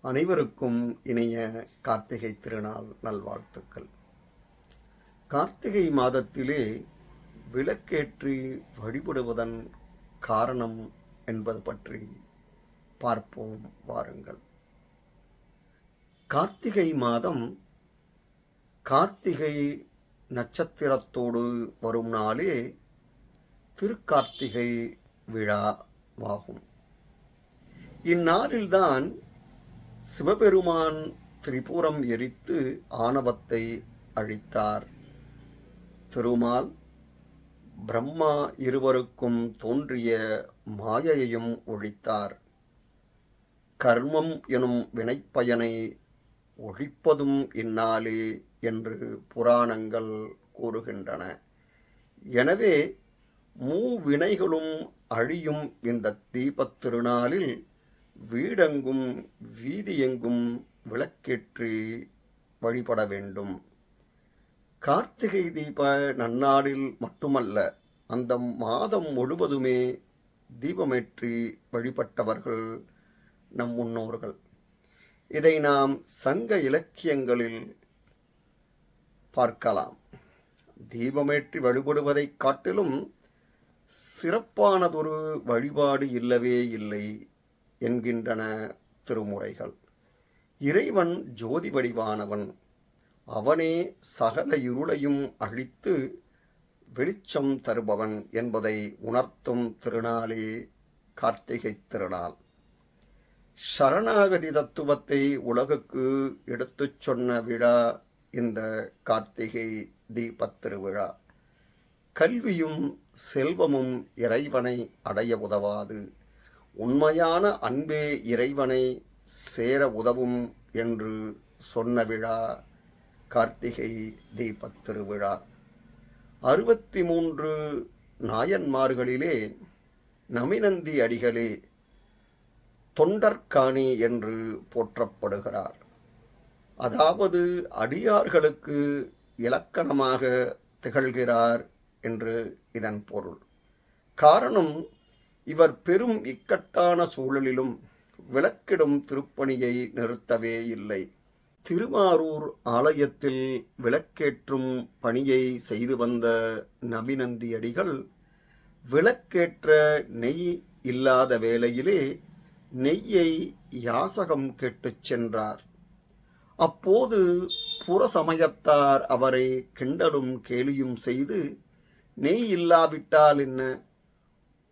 அனைவருக்கும் இணைய கார்த்திகை திருநாள் நல்வாழ்த்துக்கள். கார்த்திகை மாதத்திலே விளக்கேற்றி வழிபடுவதன் காரணம் என்பது பற்றி பார்ப்போம் வாருங்கள். கார்த்திகை மாதம் கார்த்திகை நட்சத்திரத்தோடு வரும் நாளே திருக்கார்த்திகை விழா ஆகும் இந்நாளில்தான் சிவபெருமான் திரிபுரம் எரித்து ஆணவத்தை அழித்தார். திருமால் பிரம்மா இருவருக்கும் தோன்றிய மாயையையும் ஒழித்தார். கர்மம் எனும் வினைப்பயனை ஒழிப்பதும் இந்நாளே என்று புராணங்கள் கூறுகின்றன. எனவே மூவினைகளும் அழியும் இந்த தீபத் திருநாளில் வீடெங்கும் வீதியெங்கும் விளக்கேற்றி வழிபட வேண்டும். கார்த்திகை தீப நன்னாளில் மட்டுமல்ல அந்த மாதம் முழுவதுமே தீபமேற்றி வழிபட்டவர்கள் நம் முன்னோர்கள். இதை நாம் சங்க இலக்கியங்களில் பார்க்கலாம். தீபமேற்றி வழிபடுவதைக் காட்டிலும் சிறப்பானதொரு வழிபாடு இல்லவே இல்லை என்கின்றன திருமுறைகள். இறைவன் ஜோதி வடிவானவன் அவனே சகல இருளையும் அழித்து வெளிச்சம் தருபவன் என்பதை உணர்த்தும் திருநாளே கார்த்திகை திருநாள். சரணாகதி தத்துவத்தை உலகுக்கு எடுத்துச் சொன்ன விழா இந்த கார்த்திகை தீபத் திருவிழா. கல்வியும் செல்வமும் இறைவனை அடைய உதவாது. உண்மையான அன்பே இறைவனை சேர உதவும் என்று சொன்ன விழா கார்த்திகை தீபத் திருவிழா. அறுபத்தி மூன்று நாயன்மார்களிலே நமினந்தி அடிகளே தொண்டர்காணி என்று போற்றப்படுகிறார். அதாவது அடியார்களுக்கு இலக்கணமாக திகழ்கிறார் என்று இதன் பொருள். காரணம் இவர் பெரும் இக்கட்டான சூழலிலும் விளக்கிடும் திருப்பணியை நிறுத்தவே இல்லை. திருவாரூர் ஆலயத்தில் விளக்கேற்றும் பணியை செய்து வந்த நபிநந்தியடிகள் விளக்கேற்ற நெய் இல்லாத வேளையிலே நெய்யை யாசகம் கேட்டுச் சென்றார். அப்போது புறசமயத்தார் அவரை கிண்டலும் கேலியும் செய்து நெய் இல்லாவிட்டால் என்ன?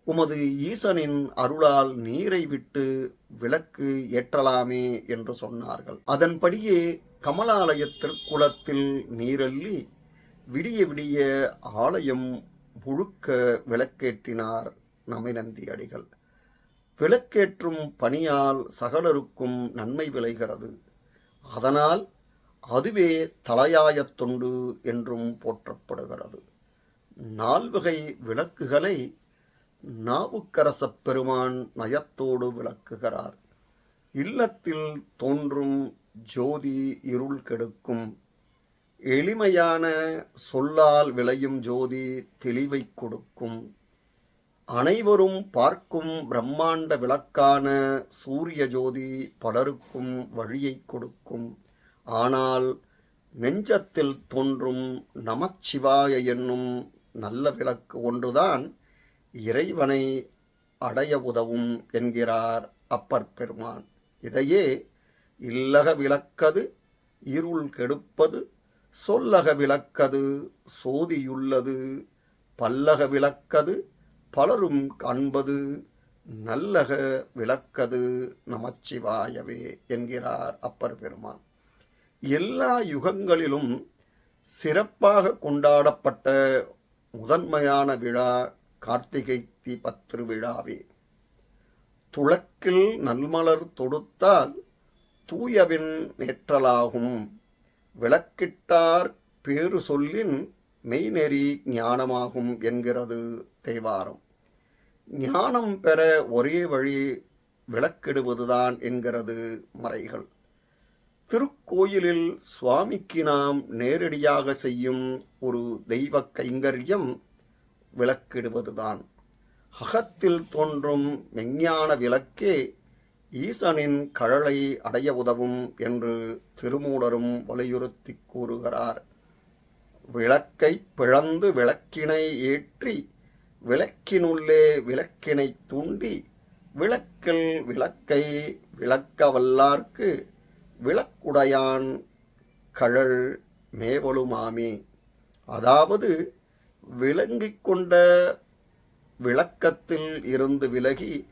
உமது ஈசனின் அருளால் நீரை விட்டு விளக்கு ஏற்றலாமே என்று சொன்னார்கள். அதன்படியே கமலாலய திருக்குளத்தில் நீரள்ளி விடிய விடிய ஆலயம் முழுக்க விளக்கேற்றினார் நமிநந்தி அடிகள். விளக்கேற்றும் பணியால் சகலருக்கும் நன்மை விளைகிறது. அதனால் அதுவே தலையாயத் தொண்டு என்றும் போற்றப்படுகிறது. நால்வகை விளக்குகளை நாவுக்கரசப் பெருமான் நயத்தோடு விளக்குகிறார். இல்லத்தில் தோன்றும் ஜோதி இருள் கெடுக்கும். எளிமையான சொல்லால் விளையும் ஜோதி தெளிவை கொடுக்கும். அனைவரும் பார்க்கும் பிரம்மாண்ட விளக்கான சூரிய ஜோதி பலருக்கும் வழியை கொடுக்கும். ஆனால் நெஞ்சத்தில் தோன்றும் நமச்சிவாய என்னும் நல்ல விளக்கு ஒன்றுதான் இறைவனை அடைய உதவும் என்கிறார் அப்பர் பெருமான். இதையே இல்லக விளக்கது இருள் கெடுப்பது சொல்லக விளக்கது சோதியுள்ளது பல்லக விளக்கது பலரும் காண்பது நல்லக விளக்கது நமச்சிவாயவே என்கிறார் அப்பர் பெருமான். எல்லா யுகங்களிலும் சிறப்பாக கொண்டாடப்பட்ட முதன்மையான விழா கார்த்திகை தீபத் திருவிழாவே துளக்கில் நல்மலர் தொடுத்தால் தூயவின் நேற்றலாகும் விளக்கிட்டார் பேரு சொல்லின் மெய்நெறி ஞானமாகும் என்கிறது தேவாரம். ஞானம் பெற ஒரே வழி விளக்கிடுவதுதான் என்கிறது மறைகள். திருக்கோயிலில் சுவாமிக்கு நாம் நேரடியாக செய்யும் ஒரு தெய்வ கைங்கரியம் விளக்கிடுவதுதான். அகத்தில் தோன்றும் மெஞ்ஞான விளக்கே ஈசனின் கழலை அடைய உதவும் என்று திருமூலரும் வலியுறுத்தி கூறுகிறார். விளக்கை பிளந்து விளக்கினை ஏற்றி விளக்கினுள்ளே விளக்கினை தூண்டி விளக்கில் விளக்கை விளக்க வல்லார்க்கு விளக்குடையான் கழல் மேவலுமாமே. அதாவது விளங்கிக் கொண்ட விளக்கத்தில் இருந்து விலகி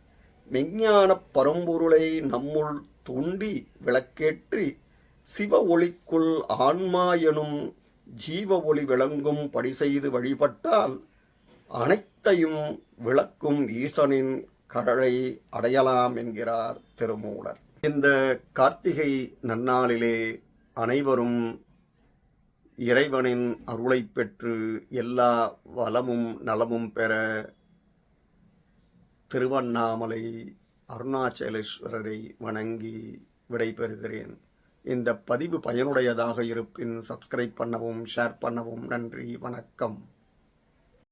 விஞ்ஞானப் பரம்பொருளை நம்முள் தூண்டி விளக்கேற்றி சிவ ஒளிக்குள் ஆன்மா எனும் ஜீவ ஒளி விளங்கும் படி செய்து வழிபட்டால் அனைத்தையும் விளக்கும் ஈசனின் கடலை அடையலாம் என்கிறார் திருமூலர். இந்த கார்த்திகை நன்னாளிலே அனைவரும் இறைவனின் அருளைப் பெற்று எல்லா வளமும் நலமும் பெற திருவண்ணாமலை அருணாச்சலேஸ்வரரை வணங்கி விடைபெறுகிறேன். இந்த பதிவு பயனுடையதாக இருப்பின் சப்ஸ்கிரைப் பண்ணவும் ஷேர் பண்ணவும் நன்றி வணக்கம்.